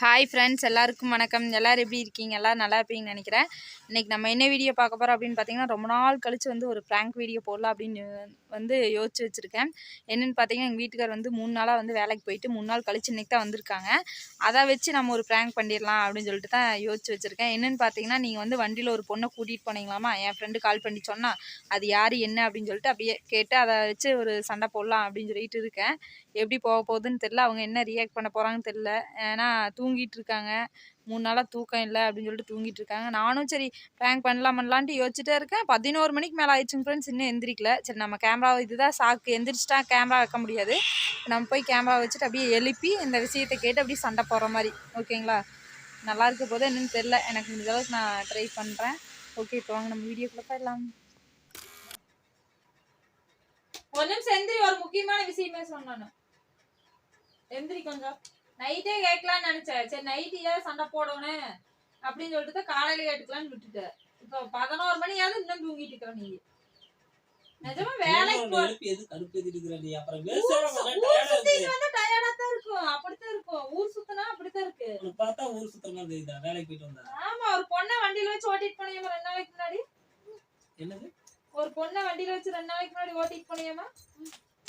Hi friends எல்லாருக்கும் வணக்கம். எல்லோரும் எப்படி இருக்கீங்க? எல்லோரும் நல்லா இருப்பீங்கன்னு நினைக்கிறேன். இன்றைக்கி நம்ம என்ன வீடியோ பார்க்க போகிறோம் அப்படின்னு பார்த்தீங்கன்னா ரொம்ப நாள் கழிச்சு வந்து ஒரு ப்ராங்க் வீடியோ போடலாம் அப்படின்னு வந்து யோசிச்சு வச்சுருக்கேன். என்னென்னு பார்த்தீங்கன்னா எங்கள் வீட்டுக்கார் வந்து மூணு நாளாக வந்து வேலைக்கு போயிட்டு மூணு நாள் கழிச்சு இன்றைக்கி தான் வந்திருக்காங்க. அதை வச்சு நம்ம ஒரு ப்ராங்க் பண்ணிடலாம் அப்படின்னு சொல்லிட்டு தான் யோசிச்சு வச்சுருக்கேன். என்னென்னு பார்த்தீங்கன்னா நீங்கள் வந்து வண்டியில் ஒரு பொண்ணை கூட்டிகிட்டு போனீங்களாமா? என் ஃப்ரெண்டு கால் பண்ணி சொன்னால் அது யார் என்ன அப்படின்னு சொல்லிட்டு அப்படியே கேட்டு அதை வச்சு ஒரு சண்டை போடலாம் அப்படின்னு சொல்லிட்டு இருக்கேன். எப்படி போக போகுதுன்னு தெரில அவங்க என்ன ரியாக்ட் பண்ண போகிறாங்கன்னு தெரில ஏன்னா தூங்கிட்டு இருக்காங்க மூணு நாளாக தூக்கம் இல்லை அப்படின்னு சொல்லிட்டு தூங்கிட்டு இருக்காங்க நானும் சரி ப்ராங்க் பண்ணலாம் பண்ணலான்ட்டு யோசிச்சுட்டே இருக்கேன். பதினோரு மணிக்கு மேலே ஆயிடுச்சுங்க ஃப்ரெண்ட்ஸ் இன்னும் எந்திரிக்கல. சரி நம்ம கேமரா இதுதான் சாக்கு. எந்திரிச்சிட்டா கேமரா வைக்க முடியாது. நம்ம போய் கேமரா வச்சுட்டு அப்படியே எழுப்பி இந்த விஷயத்தை கேட்டு அப்படியே சண்டை போடுற மாதிரி. ஓகேங்களா? நல்லா இருக்க போது என்னன்னு தெரில எனக்கு இந்த அளவுக்கு நான் ட்ரை பண்ணுறேன் ஓகே இப்போ வாங்க நம்ம வீடியோக்குள்ளே போயிடலாம். ஒரு நிமிஷம் எந்திரி ஒரு முக்கியமான விஷயமே சொன்னானு எந்திரி கொஞ்சம் நைட்டே கேட்கலான்னு நினைச்சேன். சரி நைட்டு ஏன் சண்டை போடணும் அப்படின்னு சொல்லிட்டு காலையில கேட்டுக்கலாம்னு விட்டுட்டேன். இப்போ பதினோரு மணியாவது இன்னும் தூங்கிட்டு இருக்கிற நீ. நிஜமா வேலைக்கு டயர்டா தான் இருக்கும். அப்படித்தான் இருக்கும். ஊர் சுத்தினா அப்படித்தான் இருக்கு. உன்னை பார்த்தா ஊர் சுத்துற மாதிரி தெரியுதா? வேலைக்கு போயிட்டு வந்தா. ஆமா ஒரு பொண்ணை வண்டியில வச்சு ஓட்டிட்டு போனியமா ரெண்டு நாளைக்கு முன்னாடி. என்னது? ஒரு பொண்ணை வண்டியில வச்சு ரெண்டு நாளைக்கு முன்னாடி ஓட்டிட்டு போனியமா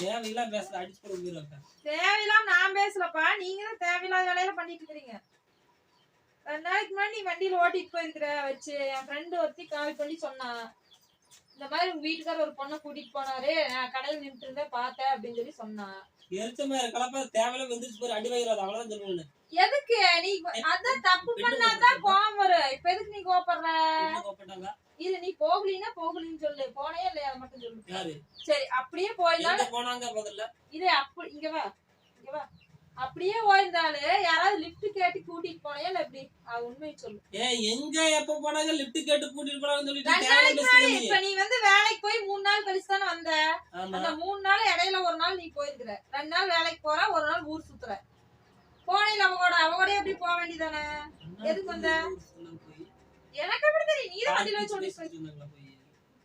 தேவையில்லாம் பேசுற அடிச்சு போட உயிரிழக்க தேவையில்லாம நான் பேசலப்பா. நீங்க தான் தேவையில்லாத வேலையில பண்ணிட்டு இருக்கீங்க ரெண்டு நாளைக்கு முன்னாடி நீ வண்டியில ஓட்டிட்டு போயிருக்கிற வச்சு என் ஃப்ரெண்டு ஒருத்தி கால் பண்ணி சொன்னான் இந்த மாதிரி உங்க வீட்டுக்காரர் ஒரு பொண்ணை கூட்டிட்டு போனாரு. நான் கடையில் நின்றுட்டு இருந்தேன் பார்த்தேன் அப்படின்னு சொல்லி சொன்னான் எரிச்ச மாதிரி கலப்பா தேவையில்லாம் வந்துருச்சு போய் அடி வைக்கிறாது அவ்வளவுதான் சொல்லுவேன் எதுக்கு? நீ அதான் தப்பு பண்ணாதான் கோவம் வரும். இப்ப எதுக்கு நீ கோவப்படுற? என்ன கோப்பட்டாங்க இது நீ போகலின்னா போகலின்னு சொல்லு. போனே இல்லையா? அதை மட்டும் சொல்லு. சரி அப்படியே எங்க போனாங்க முதல்ல? இது அப்படி இங்க வா. இங்க வா. அப்படியே போயிருந்தாலும் யாராவது லிஃப்ட் கேட்டு கூட்டிட்டு போனே இல்ல எப்படி? அது உண்மையை சொல்லு. ஏன் எங்க எப்ப போனாங்க லிப்ட் கேட்டு கூட்டிட்டு போனாங்கன்னு சொல்லிட்டு இப்ப நீ வந்து வேலைக்கு போய் மூணு நாள் கழிச்சு தானே வந்த. அந்த மூணு நாள் இடையில ஒரு நாள் நீ போயிருக்கிற. ரெண்டு நாள் வேலைக்கு போற ஒரு நாள் ஊர் சுத்துற. போனீங்க அவ கூட அவ கூட எப்படி போக வேண்டியதானே? எதுக்கு வந்த? எனக்கு எப்படி தெரியும்? நீ தான் வண்டியில வச்சு போய்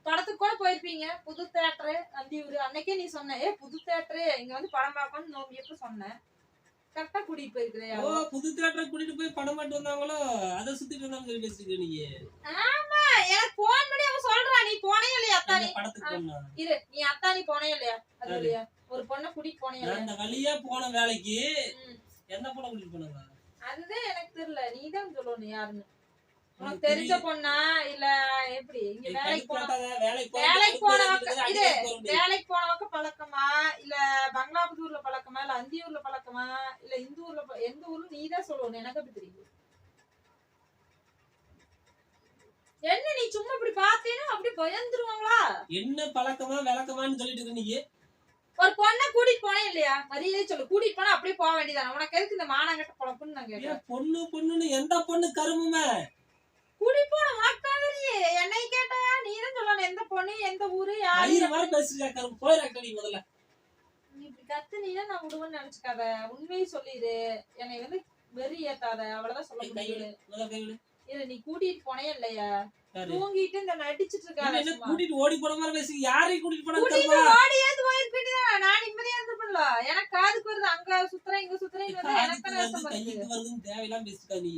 படத்துக்கு கூட போயிருப்பீங்க. புது தேட்டரு அந்தியூர். அன்னைக்கே நீ சொன்ன ஏ புது தேட்டரு இங்க வந்து படம் பார்க்கணும்னு நோம்பி எப்ப சொன்னேன் கரெக்டா கூட்டிட்டு போயிருக்கிறியா? ஓ புது தியேட்டரை கூட்டிட்டு போய் படம் மாட்டு வந்தாங்களோ? அதை சுத்திட்டு வந்தாங்க சொல்லி பேசிட்டு ஆமா எனக்கு போன் பண்ணி அவன் சொல்றா நீ போனே இல்லையா அத்தானி? படத்துக்கு இரு நீ அத்தானி போனே இல்லையா? அது இல்லையா? ஒரு பொண்ணை கூட்டிட்டு போனே இல்லையா? அந்த வழியா போன வேலைக்கு. எந்த படம் கூட்டிட்டு போனாங்க? அதுதான் எனக்கு தெரியல. நீ தான் சொல்லணும் யாருன்னு. உனக்கு தெரிஞ்ச. பொண்ணா இல்ல எப்படி? இங்க வேலைக்கு போன வேலைக்கு போன வேலைக்கு இது போனவங்க பழக்கமா? இல்ல பங்களாபுதூர்ல பழக்கமா? இல்ல அந்தியூர்ல பழக்கமா? இல்ல இந்த ஊர்ல எந்த ஊர்ல நீ தான் சொல்லணும். எனக்கு அப்படி தெரியும்? என்ன நீ சும்மா இப்படி பார்த்தீங்கன்னா அப்படி பயந்துருவாங்களா? என்ன பழக்கமா விளக்கமான்னு சொல்லிட்டு இருக்க நீ ஒரு பொண்ணை கூட்டிட்டு போனே இல்லையா? மரியாதை சொல்லு. கூட்டிட்டு போனா அப்படியே போக வேண்டியதானே உனக்கு எதுக்கு இந்த மானங்கட்ட பொழப்புன்னு நான் கேட்டேன்? பொண்ணு பொண்ணுன்னு எந்த பொண்ணு கருமுமே? போன தான் தெரியும் என்னை கேட்டா நீ தான் சொல்லணும். எந்த பொண்ணு எந்த ஊரு யாரு? ஆயிரம் மாதிரி பேசுறியா கரும்பு போயிடா நீ முதல்ல. நீ இப்படி கத்துனீனா நான் விடுவேன்னு நினைச்சுக்காத. உண்மையை சொல்லிடு என்னை வந்து வெறி ஏத்தாத. அவ்வளவுதான் சொல்ல முதல்ல. இது நீ கூட்டிட்டு போனே இல்லையா? யாரு? தூங்கிட்டு இந்த நடிச்சிட்டு என்ன என்ன. கூட்டிட்டு ஓடி போன மாதிரி பேசி யாரையும் கூட்டிட்டு போனாங்க கூட்டிட்டு? ஓடி போயிருப்பேன் நான் நிம்மதியா இருந்திருப்பேன்ல. எனக்கு காதுக்கு வருது அங்க சுத்துறேன் இங்க சுத்துறேன் இது வந்து எனக்கு காதுக்கு தானே வருது, ரசம் வருது கைக்கு வருதுன்னு தேவையில்லாம பேசிட்டா நீ.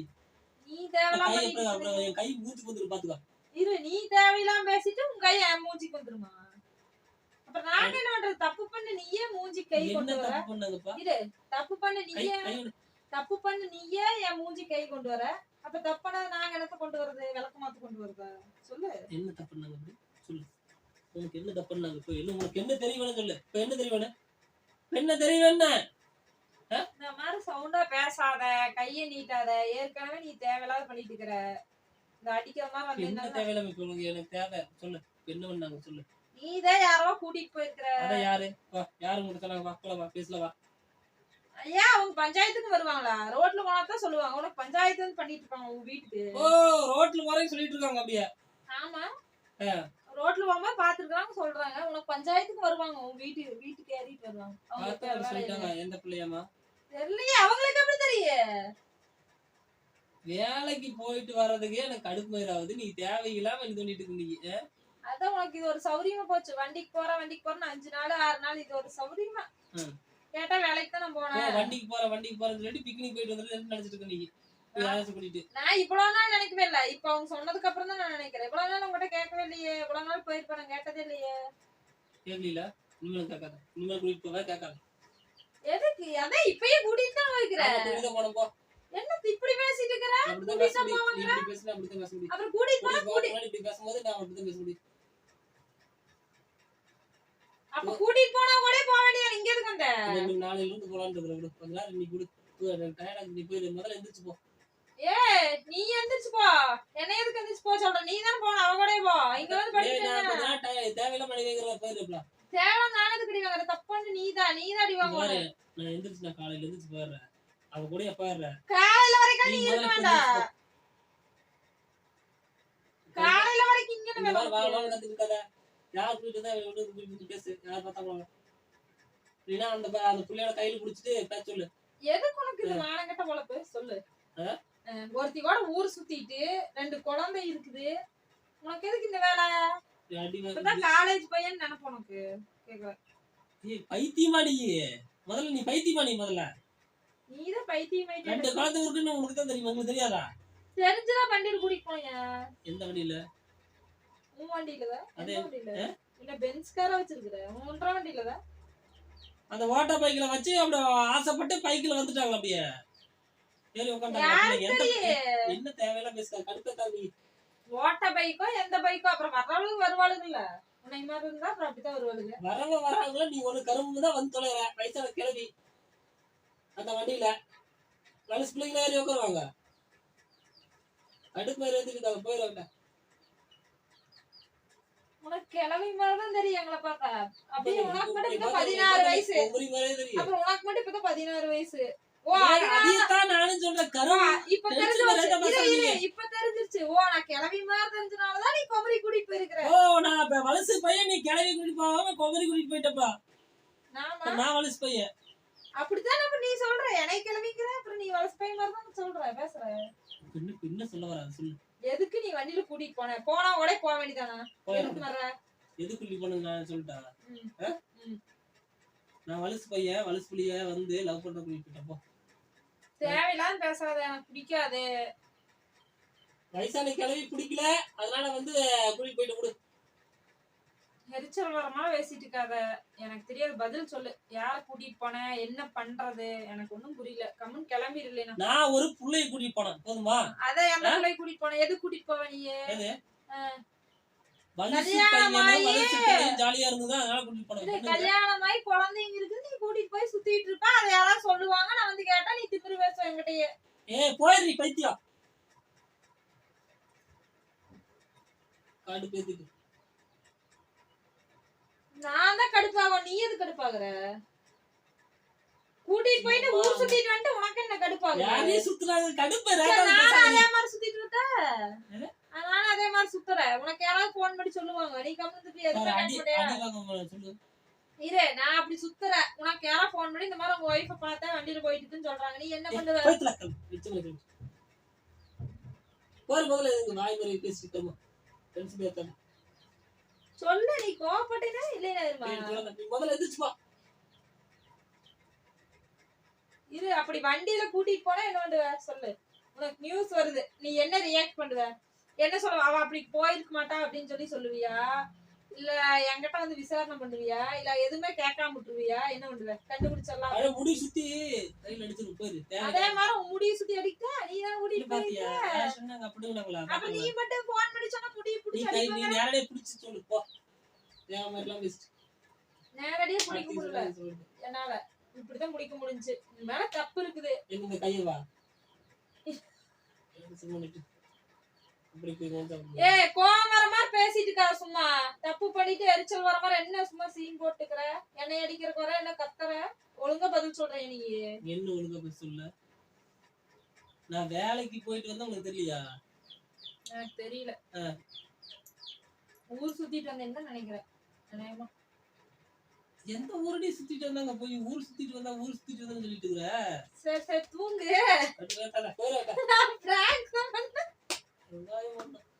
நீ தேவையில்லாம கை மூச்சு வந்துடும் பாத்துக்கோ. இரு நீ தேவையில்லாம பேசிட்டு உன் கை என் மூஞ்சிக்கு வந்துருமா? அப்புறம் நான் என்ன பண்றது? தப்பு பண்ணு நீயே மூஞ்சி கை கொண்டு வர. இரு தப்பு பண்ணு நீயே. தப்பு பண்ணு நீயே என் மூஞ்சி கை கொண்டு வர. அப்ப தப்பானது நாங்க என்னத்த கொண்டு வர்றது? விளக்கு மாத்து கொண்டு வருதா சொல்லு. என்ன தப்பு பண்ணாங்க சொல்லு. உனக்கு என்ன தப்பு பண்ணாங்க? இப்போ என்ன உனக்கு என்ன தெரியவேன்னு சொல்லு. இப்போ என்ன தெரியவேன்னு என்ன தெரியவேன்னு இந்த மாதிரி சவுண்டா பேசாத கைய நீட்டாத ஏற்கனவே நீ தேவையில்லாத பண்ணிட்டு இருக்கிற. இந்த அடிக்கிற மாதிரி என்ன தேவையில்லாம இப்போ உனக்கு எனக்கு தேவை? சொல்லு. என்ன பண்ணாங்க சொல்லு. நீதான் யாரோ கூட்டிட்டு போயிருக்கிற. அதான் யாரு? வா யாரு சொன்னாங்க? வா வா பேசல வா. ஏன் அவங்க பஞ்சாயத்துக்கு வருவாங்களா? ரோட்ல போனா தான் சொல்லுவாங்க. உனக்கு பஞ்சாயத்து பண்ணிட்டு இருப்பாங்க உங்க வீட்டுக்கு. ஓ ரோட்ல போறேன்னு சொல்லிட்டு இருக்காங்க அப்படியே. ஆமா. ரோட்ல போகும்போது பாத்துருக்காங்க சொல்றாங்க. உனக்கு பஞ்சாயத்துக்கு வருவாங்க. உங்க வீட்டு வீட்டுக்கு ஏறிட்டு வருவாங்க. சொல்லிட்டாங்க. எந்த பிள்ளையாமா தெரியலையே அவங்களுக்கு எப்படி தெரியும் வேலைக்கு போயிட்டு வர்றதுக்கே எனக்கு கடுப்பு மயிராகுது நீ தேவையில்லாம இது பண்ணிட்டு இருக்க நீ ஆ? அதான் உனக்கு இது ஒரு சௌரியமா போச்சு. வண்டிக்கு போற வண்டிக்கு போறேன்னு அஞ்சு நாள் ஆறு நாள் இது ஒரு சௌரியமா. கேட்டா வேலைக்கு தான் போனேன் வண்டிக்கு போற வண்டிக்கு போறேன்னு சொல்லிட்டு பிக்னிக் போயிட்டு வந்துட்டு நினைச்சிட்டு இருக்க நீ? நான் இவ்வளவு நாள் நினைக்கவே இல்ல. இப்ப அவங்க சொன்னதுக்கு அப்புறம் தான் நான் நினைக்கிறேன். இவ்வளவு நாள் உங்ககிட்ட கேட்கவே இல்லையே. இவ்வளவு நாள் போயிருப்பேன் கேட்டதே இல்லையே. கேட்கல இனிமேல் கேட்காத. இனிமேல் கூட்டிட்டு போவ கேட்காத. எதுக்கு? அதான் இப்பயே கூட்டிட்டு தான் வைக்கிறேன் என்ன இப்படி பேசிட்டு இருக்கிற? அப்புறம் கூட்டிட்டு போனா இப்படி பேசும்போது நான் அப்படிதான் பேச முடியும். அப்ப கூட்டிட்டு போனா கூட போக வேண்டியது இங்க எதுக்கு வந்த? நாளையில இருந்து போலான்னு இருக்கிறேன் விடு. கொஞ்ச நேரம் நீ கொடு டயர்டா நீ போய் முதல்ல எந்திரிச்சு போ. ஏ நீ எந்திரிச்சு போ. என்ன எதுக்கு எந்திரிச்சு போ சொல்ற? நீ தானே போன அவ கூட போ. இங்க வந்து ஏய், நான் தேவையில்லாம மணி வைக்கிற போயிருப்பா தேவை நானது கிடை வாங்குற தப்பான்னு நீ தான் நீ தான் அடி வாங்க. பாரு நான் எந்திரிச்சு நான் காலையில எந்திரிச்சு போயிடுறேன் அவ கூட போயிடுறேன் காலையில வரைக்கும் நீ இருக்க வேண்டாம். காலையில வரைக்கும் இங்க மாதிரி வாழ வாழ கத்துக்கிட்டாத யார் கூட்டிட்டு தான் வெளியே கூட்டிட்டு பேசு. யார் பார்த்தாங்களோ இல்லைன்னா அந்த ப- அந்த புள்ளையோட கையில புடிச்சிட்டு பேச சொல்லு. எதுக்கு உனக்கு இது மானங்கட்ட பொழப்பு? சொல்லு. ஒருத்தி கூட ஊர் சுத்திட்டு ரெண்டு குழந்தை இருக்குது. உனக்கு எதுக்கு இந்த வேலை? அடி இப்பதான் காலேஜ் பையன் நினைப்பு உனக்கு. ஏய், பைத்தியமாடி. முதல்ல நீ பைத்தியமாடி முதல்ல. நீதான் பைத்தியமாயிட்டு ரெண்டு குழந்தை இருக்குன்னு உனக்கு தான் தெரியும் உங்களுக்கு தெரியாதா? தெரிஞ்சுதான் வண்டியில கூட்டிட்டு போனீங்க எந்த வண்டியில? உன் வண்டியில? அதே- என்ன பென்ஸ் காரா வச்சிருக்கிற. ஒன்றரை வண்டியில தான் அந்த ஓட்ட பைக்ல வச்சு அப்படி ஆசைப்பட்டு பைக்ல வந்துட்டாங்க அப்படியே. சரி உட்காந்து என்ன தேவையில்லாம் பேசுற? கடுப்பா நீ ஓட்ட பைக்கோ எந்த பைக்கோ அப்புறம் வர்றவளுக்கு வருவாளுங்கல்ல உன்னை மாதிரி இருந்தா அப்புறம் அப்படித்தான் வருவாளுங்க. வரவங்க வராங்களோ நீ ஒரு கரும்பு தான் வந்து தொலைற. வயசான கிளவி. அந்த வண்டியில. வயசு பிள்ளைங்கள ஏறி உட்காருவாங்க அடுப்பு மாதிரி ஏற்றிக்கிட்டாங்க போயிடுவாங்க உனக்கு கிளவி மாதிரிதான் தெரியும் எங்களை பார்த்தா. அப்படியே உனக்கு மட்டும் இப்பதான் பதினாறு வயசு. அப்புறம் உனக்கு மட்டும் இப்பதான் பதினாறு வயசு. அதைத்தான் நானும் சொல்றேன். கரும்பு இப்ப தெரிஞ்சு இப்ப தெரிஞ்சிருச்சு. ஓ நான் கிளவி மாதிரி தெரிஞ்சனாலதான் நீ குமரி கூட்டிட்டு போயிருக்கிற. ஓ நான் இப்ப வலசு பையன் நீ கிளவி கூட்டிட்டு போகாம கொமரி கூட்டிட்டு போயிட்டப்பா. நான்? வலசு பையன். அப்படித்தான் அப்ப நீ சொல்ற. எனக்கு கிளம்பிக்கிற அப்புறம் நீ வலசு பையன் மாதிரி தான் சொல்ற. பேசுற. பின்ன பின்ன சொல்ல வர சொல்லு. எதுக்கு நீ வண்டியில கூட்டிட்டு போன? போனா கூட போக வேண்டியதானா? எதுக்கு வர்ற? எதுக்கு இப்படி பண்ணு நான். நான் வலசு பையன் வலசு புள்ளிய வந்து லவ் பண்ற கூட்டிட்டு போயிட்டப்போ தேவையில்லாம பேசாத எனக்கு பிடிக்காது. வயசான கிளவி பிடிக்கல. அதனால வந்து கூட்டிட்டு போயிட்டு கொடு எரிச்சல் வர மாதிரி பேசிட்டு இருக்காத. எனக்கு தெரியாது பதில் சொல்லு. யார கூட்டிட்டு போன? என்ன பண்றது? எனக்கு ஒண்ணும் புரியல. கம்முன்னு கிளம்பிடல நான். ஒரு புள்ளைய கூட்டிட்டு போனேன். போதுமா? அத எந்த பிள்ளை கூட்டிட்டு போன. எது கூட்டிட்டு போவ நீ? ஜாலியா இருந்தது. அதனால கூட்டிட்டு இது போனேன் கல்யாணமாயி குழந்தைங்க இருக்குது நீ கூட்டிட்டு போய் சுத்திட்டு இருப்ப. அதை யாராவது சொல்லுவாங்க. நான் வந்து கேட்டா நீ பேசுவ என்கிட்டயே. ஏ போயிடுறீ பைத்தியம். காடு பேத்துக்கு. நான் தான் கடுப்பாகும் நீ எது கடுப்பாகுற? கூட்டிட்டு போயிட்டு ஊர் சுத்திட்டு வந்துட்டு உனக்கு என்ன சுத்துறாங்க கடுப்பு நானும் பேசாதீங்க. அதே மாதிரி சுத்திட்டு எது? நானும் அதே மாதிரி சுத்துறேன். உனக்கு யாராவது போன் பண்ணி சொல்லுவாங்க. நீ கம்முன்னு அடி வாங்க சொல்லு. இரு நான் அப்படி சுத்துறேன். உனக்கு யாராவது போன் பண்ணி இந்த மாதிரி உங்க ஒய்ஃப பார்த்தா வண்டியில போயிட்டு இருக்குன்னு சொல்றாங்க. நீ என்ன பண்ணுவ? போற முதல்ல எதுக்கு வாய் ஏத்தாம சொல்லு நீ கோவப்பட்டேனா இல்லையா இருமா முதல்ல எந்திரிச்சு இரு அப்படி வண்டியில கூட்டிட்டு போனா என்ன பண்ணுவ? சொல்லு. உனக்கு நியூஸ் வருது. நீ என்ன ரியாக்ட் பண்ணுவ? என்ன சொல்லுவ அவ அப்படி போயிருக்க மாட்டா அப்படின்னு சொல்லி சொல்லுவியா? இல்ல என்கிட்ட வந்து விசாரணை பண்ணுவியா? இல்ல எதுவுமே கேட்காம விட்டுருவியா? என்ன பண்ணுவ? கண்டுபிடிச்சிடலாம். அட முடி சுத்தி கையில அடிச்சிரு போயிரு அதே மாதிரி முடிய சுத்தி அடிக்க நீ தான் முடி பாத்தியா? சொன்னாங்க அப்படின்னாங்களா அப்ப நீ மட்டும் போன் பண்ணி சொன்னா முடிய நீ பிடிச்சி கை அடிப்பாங்க. நீ நேரடியா பிடிச்சு சொல்லு போ. தேவை மாதிரிலாம் பேசிட்டு. நேரடியா பிடிக்க முடியல. என்னால? இப்படிதான் பிடிக்க முடிஞ்சுச்சு உன் மேல தப்பு இருக்குது. இந்த கையை வா. சும்மா நிட்டு. இப்படி போய் அப்படி. ஏ கோவம் மாதிரி பேசிட்டு இருக்கா சும்மா. தப்பு பண்ணிட்டு எரிச்சல் வர மாதிரி என்ன சும்மா சீன் போட்டுக்கிற? என்னை அடிக்கிறக்கு வர என்ன கத்துற? ஒழுங்கா பதில் சொல்றேன் நீ. என்ன ஒழுங்கா பேச சொல்ல? நான் வேலைக்கு போயிட்டு வந்தா உனக்கு தெரியலையா? எனக்கு தெரியல. ஊர் சுத்திட்டு வந்தேன்னு தான் நினைக்கிறேன். நினைமா எந்த ஊரடி சுத்திட்டு வந்தாங்க போய்? ஊர் சுத்திட்டு வந்தா ஊர் சுத்திட்டு வந்தாங்க சொல்லிட்டு இருக்கிற சரி சரி தூங்கு. வெங்காயம். கையறி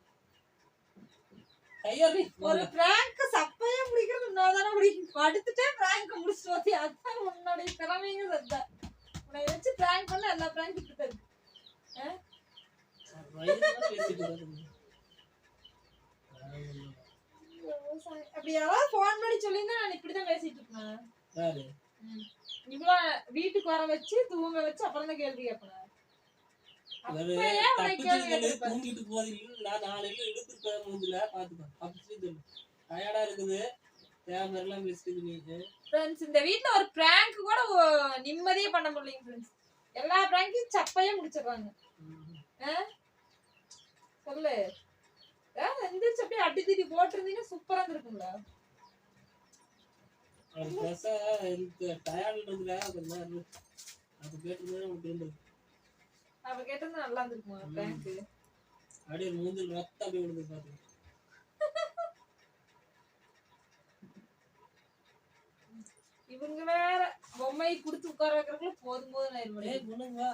ஒரு பிராங்க் சப்பையா பிடிக்கிறது தானே பிடிக்கும் படுத்துட்டே பிராங்க் முடிச்சுட்டு வந்து அதான் உன்னுடைய திறமையும் அதுதான் உன்னை வச்சு பிராங்க் பண்ண எல்லா பிராங்க் இப்படி இருக்கு. அப்படி யாராவது ஃபோன் பண்ணி சொல்லியிருந்தா நான் இப்படிதான் பேசிட்டு இருப்பேன். யாரு? இவ்வளோ வீட்டுக்கு வர வச்சு தூங்க வச்சு அப்புறம் தான் கேள்வி கேட்பேன் இவரு அப்பயே உன்னை தப்பிச்சு கேள்வி சொல்லு, கேட்டிருப்பேன் தூங்கிட்டு போதில்லை நான் நாளைக்கு இழுத்துருப்பேன் மூஞ்சில. பாத்துக்கோ சொல்லு டயர்டா இருக்குது. தேவை எல்லாம் பேசிட்டு ஃப்ரெண்ட்ஸ் இந்த வீட்ல ஒரு பிராங்க் கூட நிம்மதியா பண்ண முடியலைங்க ஃப்ரெண்ட்ஸ் எல்லா பிராங்கையும் சப்பையே முடிச்சிடுறாங்க? சொல்லு. எந்திரிச்சு அப்படியே அடி திடி போட்டிருந்தீங்கன்னா சூப்பரா இருந்திருக்கும்ல. இந்த டயர்ட்ல கொஞ்சம் அது கேட்டிருந்தா நமக்கு இருந்தது அவ கேட்டது நல்லா இருந்திருக்குமா? பிராங்க் அப்படியே மூஞ்சில் ரத்தம் அப்படியே விழுந்து பாத்து இவங்க வேற பொம்மை குடுத்து உட்கார வைக்கிறதுக்குள்ள போதும் போதும் ஆயிரும் ஏய் பொண்ணுங்க